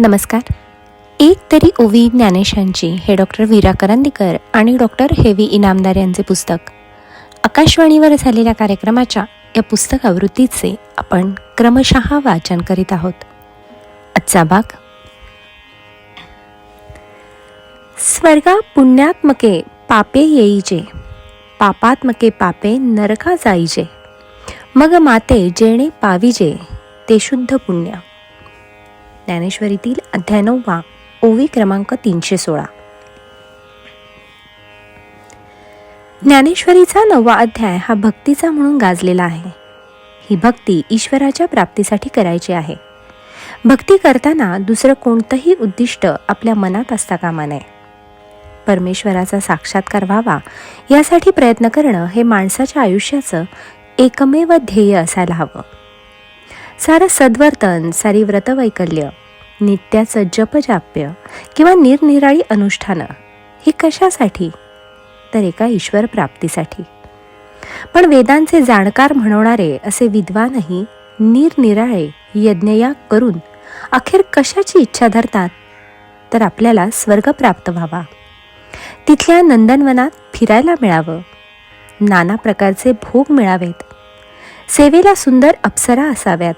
नमस्कार. एक तरी ओवी ज्ञानेशांची हे डॉक्टर वीरा करंदीकर आणि डॉक्टर हेवी इनामदार यांचे पुस्तक. आकाशवाणीवर झालेल्या कार्यक्रमाच्या या पुस्तक आवृत्तीचे आपण क्रमशः वाचन करीत आहोत. आजचा भाग. स्वर्गा पुण्यात्मके पापे येईजे. पापात्मके पापे नरका जाईजे. मग माते जेणे पाविजे. ते शुद्ध पुण्य. ज्ञानेश्वरीतील अध्याय नववा ओवी क्रमांक तीनशे सोळा. ज्ञानेश्वरीचा नववा अध्याय हा भक्तीचा म्हणून गाजलेला आहे. ही भक्ती ईश्वराच्या प्राप्तीसाठी करायची आहे. भक्ती करताना दुसरं कोणतंही उद्दिष्ट आपल्या मनात असता कामा नये. परमेश्वराचा साक्षात्कार व्हावा यासाठी प्रयत्न करणं हे माणसाच्या आयुष्याचं एकमेव ध्येय असायला हवं. सारं सद्वर्तन सारी व्रतवैकल्य नित्याचं जपजाप्य किंवा निरनिराळी अनुष्ठानं ही कशासाठी? तर एका ईश्वर प्राप्तीसाठी. पण वेदांचे जाणकार म्हणवणारे असे विद्वानही निरनिराळे यज्ञयाग करून अखेर कशाची इच्छा धरतात? तर आपल्याला स्वर्ग प्राप्त व्हावा. तिथल्या नंदनवनात फिरायला मिळावं. नाना प्रकारचे भोग मिळावेत. सेवेला सुंदर अप्सरा असाव्यात.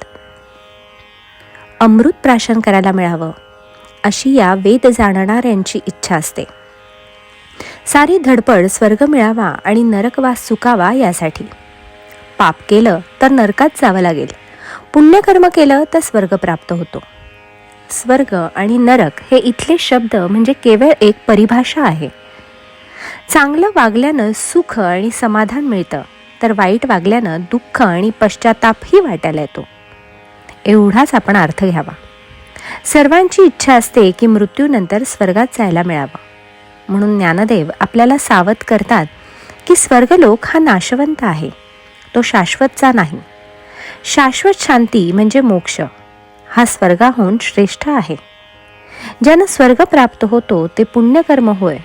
अमृत प्राशन करायला मिळावं अशी या वेद जाणणाऱ्यांची इच्छा असते. सारी धडपड स्वर्ग मिळावा आणि नरकवास सुकावा यासाठी. पाप केलं तर नरकात जावं लागेल. पुण्यकर्म केलं तर स्वर्ग प्राप्त होतो. स्वर्ग आणि नरक हे इथले शब्द म्हणजे केवळ एक परिभाषा आहे. चांगलं वागल्यानं सुख आणि समाधान मिळतं. तर वाईट वागल्यानं दुःख आणि पश्चातापही वाटायला येतो. एवढाच आपण अर्थ घ्यावा. सर्वांची इच्छा असते की मृत्यूनंतर स्वर्गात जायला मिळावं. म्हणून ज्ञानदेव आपल्याला सावध करतात की स्वर्गलोक हा नाशवंत आहे. तो शाश्वतचा नाही. शाश्वत शांती म्हणजे मोक्ष. हा स्वर्गाहून श्रेष्ठ आहे. ज्यानं स्वर्ग प्राप्त होतो ते पुण्यकर्म होय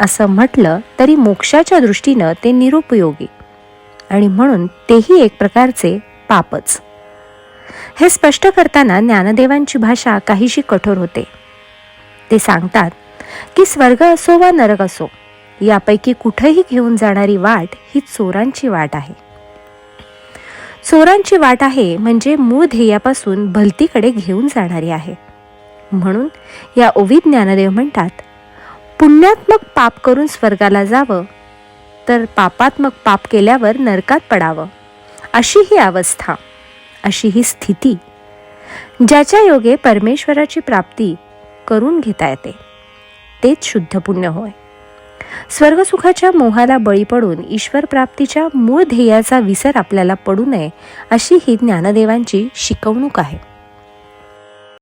असं म्हटलं तरी मोक्षाच्या दृष्टीनं ते निरुपयोगी. आणि म्हणून तेही एक प्रकारचे पापच. हे स्पष्ट करताना ज्ञानदेवांची भाषा काहीशी कठोर होते. ते सांगतात की स्वर्ग असो वा नरक असो यापैकी कुठेही घेऊन जाणारी वाट ही चोरांची वाट आहे. चोरांची वाट आहे म्हणजे मूळ ध्येयापासून भलतीकडे घेऊन जाणारी आहे. म्हणून या ओवी ज्ञानदेव म्हणतात पुण्यात्मक पाप करून स्वर्गाला जावं तर पापात्मक पाप केल्यावर नरकात पडावं. अशी ही अवस्था अशी ही स्थिती ज्याच्या योगे परमेश्वराची प्राप्ती करून घेता येते. तेच शुद्ध पुण्य होय. स्वर्गसुखाच्या मोहाला बळी पडून ईश्वर प्राप्तीच्या मूळ ध्येयाचा विसर आपल्याला पडू नये अशी ही ज्ञानदेवांची शिकवणूक आहे.